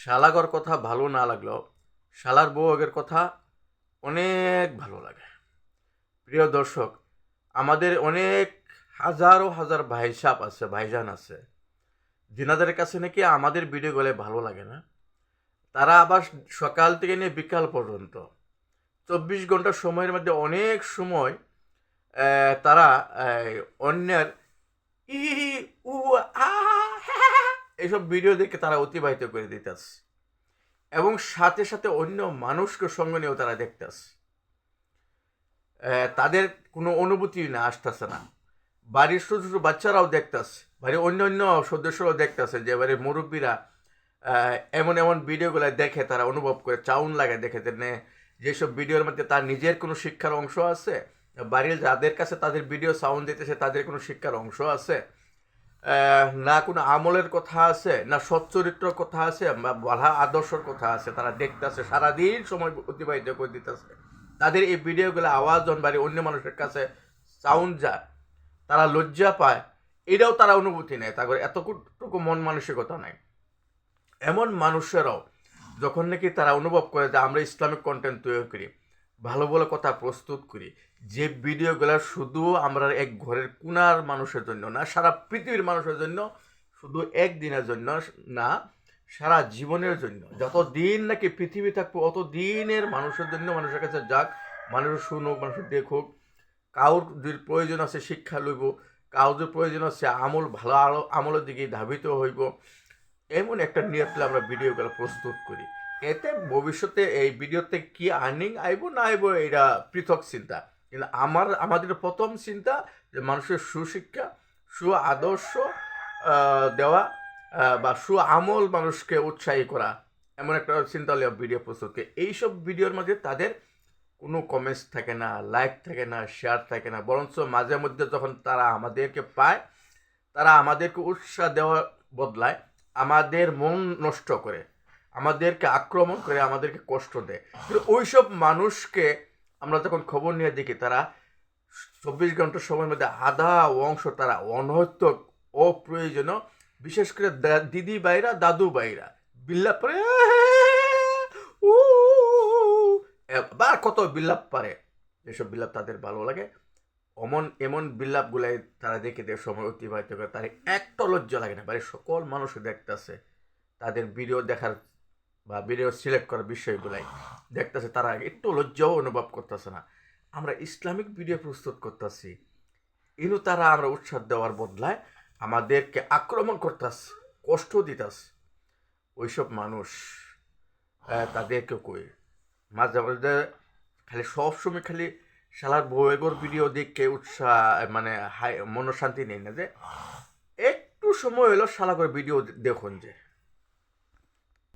শালাগর কথা ভালো না লাগলেও শালার বউয়ের কথা অনেক ভালো লাগে। প্রিয় দর্শক, আমাদের অনেক হাজারো হাজার ভাইসাপ আছে, ভাইজান আছে। যিনাদের কাছে নাকি আমাদের ভিডিওগুলো ভালো লাগে না। তারা আবার সকাল থেকে নিয়ে বিকাল পর্যন্ত চব্বিশ ঘণ্টা সময়ের মধ্যে অনেক সময় তারা অন্যের ই, উ, আ এইসব ভিডিও দেখে তারা অতিবাহিত করে দিতেছে এবং সাথে সাথে অন্য মানুষকে সঙ্গে নিয়েও তারা দেখতেছে তাদের কোনো অনুভূতি না আসতেছে না। বাড়ির ছোটো ছোটো বাচ্চারাও দেখতেছে বাড়ির অন্য অন্য সদস্যরাও দেখতেছে যে এবারে মুরব্বীরা এমন এমন ভিডিওগুলো দেখে তারা অনুভব করে চাউন লাগে দেখে যে নে, যেসব ভিডিওর মধ্যে তার নিজের কোনো শিক্ষার অংশ আছে বাড়ির যাদের কাছে তাদের ভিডিও সাউন্ড দিতেছে তাদের কোনো শিক্ষার অংশ আছে না কোনো আমলের কথা আছে, না সচ্চরিত্র কথা আছে, বা বাধা আদর্শর কথা আছে, তারা দেখতেছে, সারাদিন সময় অতিবাহিত করে দিতেছে। তাদের এই ভিডিওগুলো আওয়াজ বাড়ি অন্য মানুষের কাছে সাউন্ড যায়, তারা লজ্জা পায়, এটাও তারা অনুভূতি নেয়। তারপরে এতটুকু মন মানসিকতা নাই। এমন মানুষেরাও যখন নাকি তারা অনুভব করে যে আমরা ইসলামিক কন্টেন্ট তৈরি করি ভালো ভালো কথা প্রস্তুত করি। যে ভিডিওগুলো শুধু আমরা এক ঘরের কোনার মানুষের জন্য না, সারা পৃথিবীর মানুষের জন্য শুধু একদিনের জন্য না, সারা জীবনের জন্য। যত দিন নাকি পৃথিবী থাকব অত দিনের মানুষের জন্য, মানুষের কাছে যাক, মানুষ শুনুক, মানুষ দেখুক, কাউর যদি প্রয়োজন আছে শিক্ষা লইব, কাউর যদি প্রয়োজন আছে আমল, ভালো আলো, আমলের দিকে ধাবিত হইব, এমন একটা নিয়তে আমরা ভিডিওগুলো প্রস্তুত করি। এতে ভবিষ্যতে এই ভিডিওতে কি আর্নিং আইব না আইব এটা পৃথক চিন্তা। কিন্তু আমার, আমাদের প্রথম চিন্তা যে মানুষের সুশিক্ষা সু আদর্শ দেওয়া বা সু আমল মানুষকে উৎসাহী করা, এমন একটা চিন্তা হলে ভিডিও প্রস্তুত করি এইসব ভিডিওর মাঝে তাদের কোনো কমেন্টস থাকে না লাইক থাকে না শেয়ার থাকে না, বরঞ্চ মাঝে মধ্যে যখন তারা আমাদেরকে পায়, তারা আমাদেরকে উৎসাহ দেওয়ার বদলায়, আমাদের মন নষ্ট করে। আমাদেরকে আক্রমণ করে আমাদেরকে কষ্ট দেয় কিন্তু ওইসব মানুষকে আমরা যখন খবর নিয়ে দেখি তারা চব্বিশ ঘণ্টার সময়ের মধ্যে আধা অংশ তারা অনহত্যক অপ্রয়োজনীয় বিশেষ করে দিদি বাইরা দাদু বাইরা বিল্লাপ পরে বা কত বিলাপ পারে যেসব বিলাপ তাদের ভালো লাগে অমন এমন বিলাপগুলাই তারা দেখে দেখে সময় অতিবাহিত করে তার একটা লজ্জা লাগে না বাড়ির সকল মানুষ দেখতেছে তাদের ভিডিও দেখার বা ভিডিও সিলেক্ট করার বিষয়গুলাই। দেখতেছে তারা একটু লজ্জাও অনুভব করতেছে না। আমরা ইসলামিক ভিডিও প্রস্তুত করতেছি। কিন্তু তারা আমরা উৎসাহ দেওয়ার বদলায় আমাদেরকে আক্রমণ করতেছে, কষ্ট দিতেছে। ওইসব মানুষ তাদেরকে কই? মাঝে মাঝে খালি সবসময় খালি শালার বউয়েগর ভিডিও দেখে উৎসাহ মানে হাই, মনশান্তি নেই না যে, একটু সময় হলো শালাগর ভিডিও দেখুন যে।